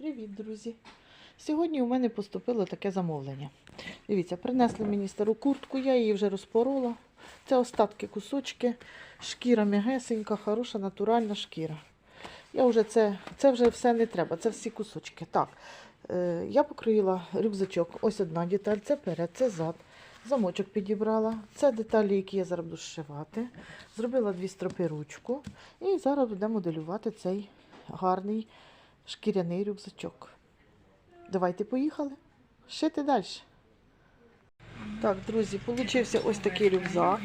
Привіт, друзі! Сьогодні у мене поступило таке замовлення. Дивіться, принесли мені стару куртку, я її вже розпорола. Це остатки кусочки, шкіра м'ягесенька, хороша, натуральна шкіра. Я вже це, це вже все не треба, це всі кусочки. Так, е, я покроїла рюкзачок. Ось одна деталь, це перед, це зад. Замочок підібрала. Це деталі, які я зараз буду зшивати. Зробила дві стропи ручку. І зараз будемо моделювати цей гарний шкіряний рюкзачок. Давайте поїхали. Шити далі. Так, друзі, получився ось такий рюкзак.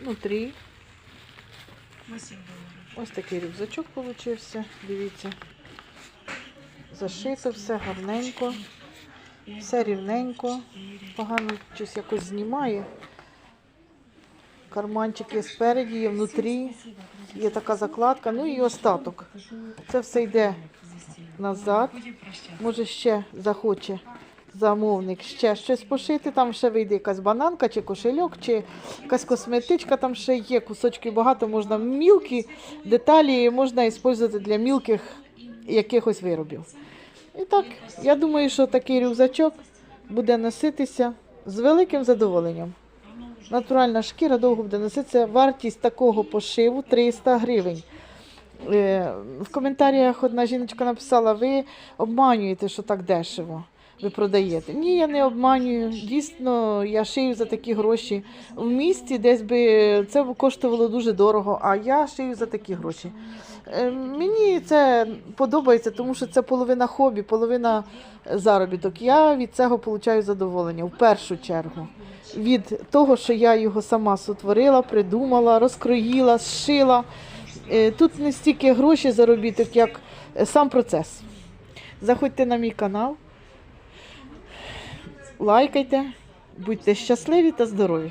Внутрі. Ось такий рюкзачок получився. Дивіться. Зашито все гарненько. Все рівненько. Погано щось якось знімає. Карманчики спереді, є внутрі. Є така закладка. Ну і остаток. Це все йде назад. Може ще захоче замовник ще щось пошити. Там ще вийде якась бананка, чи кошельок, чи якась косметичка. Там ще є кусочки багато, можна мілкі деталі можна використовувати для мілких якихось виробів. І так, я думаю, що такий рюкзачок буде носитися з великим задоволенням. Натуральна шкіра довго буде носитися. Вартість такого пошиву 300 гривень. Е, В коментарях одна жіночка написала: ви обманюєте, що так дешево. Ви продаєте. Ні, я не обманюю. Дійсно, я шию за такі гроші. В місті десь би це коштувало дуже дорого, а я шию за такі гроші. Е, Мені це подобається, тому що це половина хобі, половина заробіток. Я від цього отримую задоволення в першу чергу. Від того, що я його сама сотворила, придумала, розкроїла, зшила. Е, Тут не стільки гроші заробіток, як е, сам процес. Заходьте на мій канал, лайкайте, будьте щасливі та здорові.